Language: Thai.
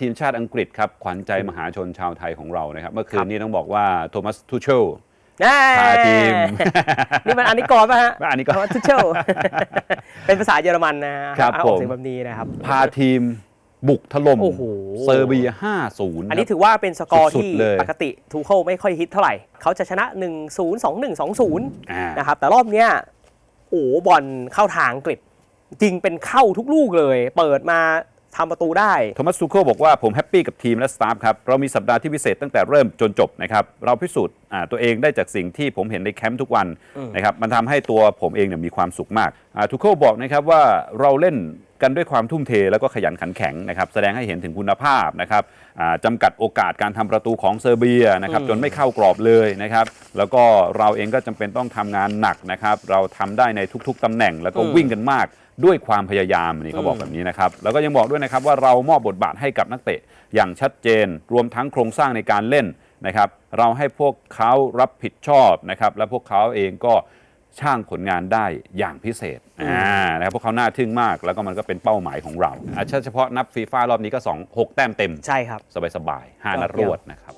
ทีมชาติอังกฤษครับ ขวัญใจมหาชนชาวไทยของเรานะครับ เมื่อคืครันบนี้ต้องบอกว่าโทมัสทูเชลแน่พาทีม นี่มันอันนี้กรป่ะฮะอันนี้ก่อนทุเชลเป็นภาษาเยอรมันนะฮะครับอ่านอผอกมเสียงแบบนี้นะครับ พาทีมบุกถล่มโอ้โหเซอร์เบีย 5-0 อันนี้ถือว่าเป็นสกอร์สุดๆที่เลยปกติทูเคิลไม่ค่อยฮิตเท่าไหร่ เขาจะชนะ 1 0 2 1 2 0อ่านะครับ แต่รอบเนี้ยโอ้โหบอลเข้าทางอังกฤษจริงเป็นเข้าทุกลูกเลย เปิดมา ทำประตูได้ โทมัสทูโคลบอกว่าผมแฮปปี้กับทีมและสตาฟครับ เรามีสัปดาห์ที่พิเศษตั้งแต่เริ่มจนจบนะครับ เราพิสูจน์อ่าตัวเองได้จากสิ่งที่ผมเห็นในแคมป์ทุกวันนะครับ มันทำให้ตัวผมเองเนี่ยมีความสุขมากทูโคลบอกนะครับว่าเราเล่น กันด้วยความทุ่มเทแล้วก็ขยันขันแข็งนะครับแสดงให้เห็นถึงคุณภาพนะครับอ่าจำกัดโอกาสการทำประตูของเซอร์เบียนะครับจนไม่เข้ากรอบเลยนะครับแล้วก็เราเองก็จำเป็นต้องทำงานหนักนะครับเราทำได้ในทุกๆตำแหน่ง แล้วก็อืมวิ่งกันมากด้วยความพยายามอันนี่เขาบอกแบบนี้นะครับแล้วก็ยังบอกด้วยนะครับว่าเรามอบบทบาทให้กับนักเตะอย่างชัดเจน รวมทั้งโครงสร้างในการเล่นนะครับ เราให้พวกเขารับผิดชอบนะครับ และพวกเขาเองก็ ช่างผลงานได้อย่างพิเศษอ่านะครับพวกเขาน่าทึ่งมาก แล้วก็มันก็เป็นเป้าหมายของเราอะเฉพาะนับฟีฟ่ารอบนี้ก็ 2 6 แต้มเต็มใช่ครับ สบายๆ5นัดรวดนะครับ